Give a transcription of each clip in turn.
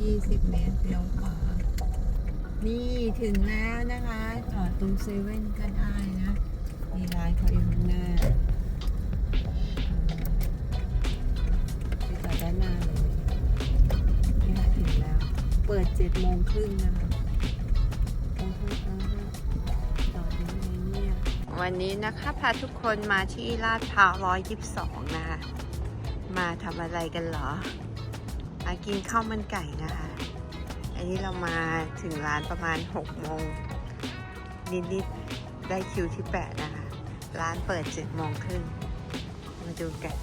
20 เมตรเลี้ยวขวา นี่ถึงแล้วนะคะ จอดตรงเซเว่นก็ได้นะ มีร้านเขาอยู่ข้างหน้าไปจอดด้านหน้าเลยนี่ค่ะถึงแล้ว เปิด7โมงครึ่งนะคะโอ้โหโอ้โหจอดยังไงเนี่ยวันนี้นะคะ พาทุกคนมาที่ลาดพร้าว122 นะคะ มาทำอะไรกันเหรอ มากินข้าวมันไก่นะคะ อันนี้เรามาถึงร้านประมาณ6โมงนิดๆได้คิวที่ 8 นะคะ ร้านเปิด7โมงครึ่งมาดูกัน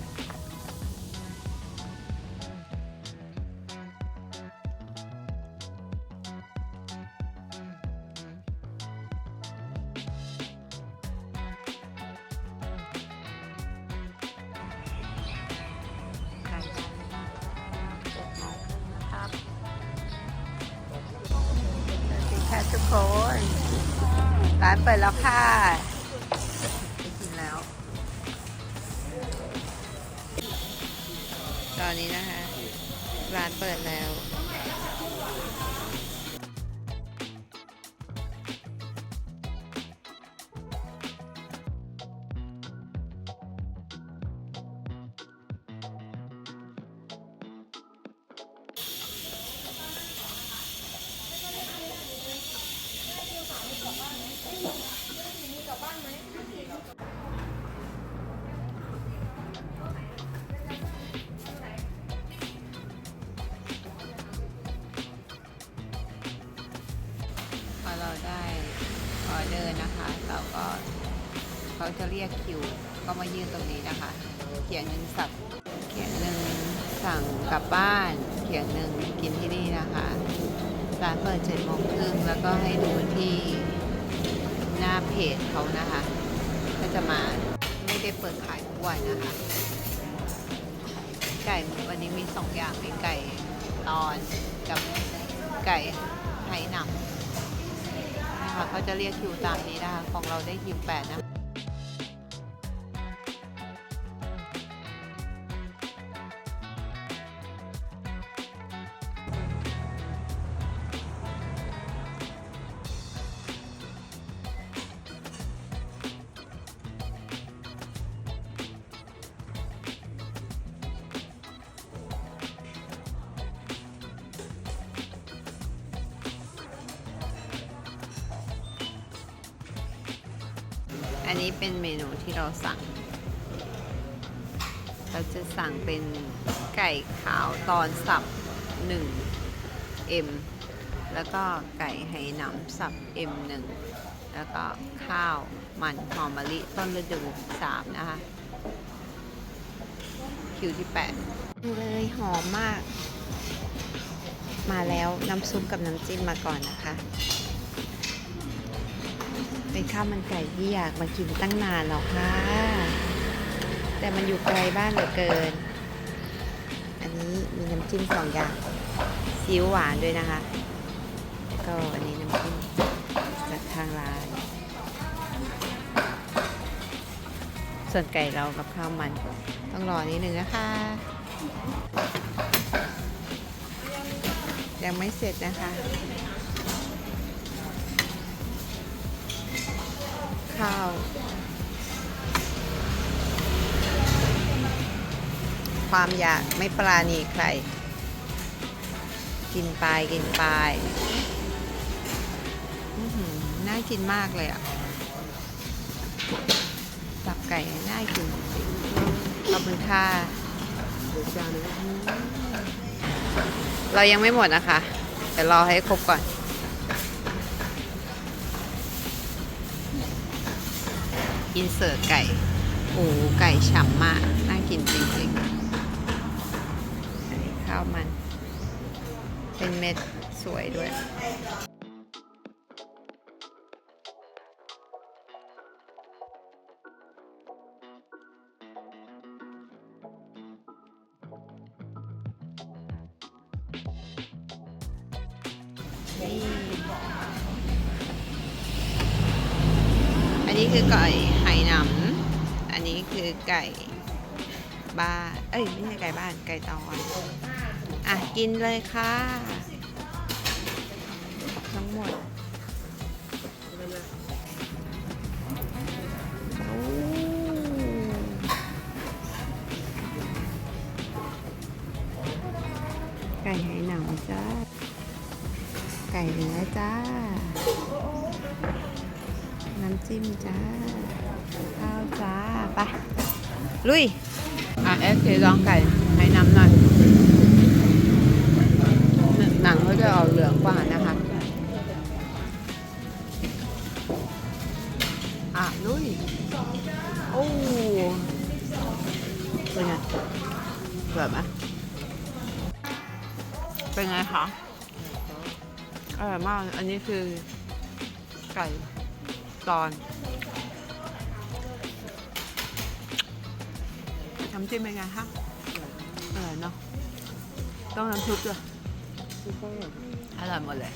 ทุกคน ร้านเปิดแล้วค่ะไปกินแล้ว ตอนนี้นะคะ ร้านเปิดแล้ว เดอร์นะคะ เราก็เขาจะเรียกคิว ก็มายื่นตรงนี้นะคะ เขียงหนึ่งสับเขียงหนึ่งสั่งกลับบ้าน เขียงหนึ่งกินที่นี่นะคะร้านเปิดเจ็ดโมงครึ่งแล้วก็ให้ดูที่หน้าเพจเขานะคะ ก็จะมาไม่ได้เปิดขายทุกวันนะคะ ไก่วันนี้มีสองอย่างมีไก่ตอนกับไก่ไหหนำ นะคะเขาจะเรียกคิวตามนี้นะคะ ของเราได้คิวแปดนะ อันนี้เป็นเมนูที่เราสั่ง เราจะสั่งเป็นไก่ขาวตอนสับ1 M แล้วก็ไก่ไหหนำสับ M 1 แล้วก็ข้าวมันหอมมะลิต้นฤดู3นะคะ คิวที่8เลยหอมมาก มาแล้วน้ำซุปกับน้ำจิ้มมาก่อนนะคะ เป็นข้าวมันไก่ที่อยากมากินตั้งนานแล้วค่ะ แต่มันอยู่ไกลบ้านเหลือเกิน อันนี้มีน้ำจิ้มสองอย่างซีอิ๊วหวานด้วยนะคะแล้วก็อันนี้น้ำจิ้มจากทางร้าน ส่วนไก่เรากับข้าวมันต้องรอนิดนึงนะคะ ยังไม่เสร็จนะคะ ข้าว ความอยากไม่ปราณีใคร กินไปกินไปน่ากินมากเลยอะตับไก่น่ากินขอบคุณค่ะเรายังไม่หมดนะคะเดี๋ยวรอให้ครบก่อน อินเสิร์ตไก่ โอ้ไก่ฉ่ำมาก น่ากินจริงๆอันนี้ข้าวมัน เป็นเม็ดสวยด้วย นี้คือไก่ไหหนำอันนี้คือไก่บ้าน เอ้ยไม่ใช่ไก่บ้าน ไก่ตอน อะ กินเลยค่ะ ทั้งหมดไก่ไหหนังจ้า ไก่เนื้อจ้า น้ำจิ้มจ้า ข้าวจ้าไปลุย อะเอสเคลองไก่ให้น้ำหน่อย หนังเขาจะออกเหลืองกว่านะคะ อะลุย โอ้เป็นไงเปิดไหมเป็นไงคะอร่อยมาก อันนี้คือไก่ ตอน น้ำจิ้มเป็นไงคะอร่อยเนาะ ต้องน้ำซุปด้วยอร่อยหมดเลย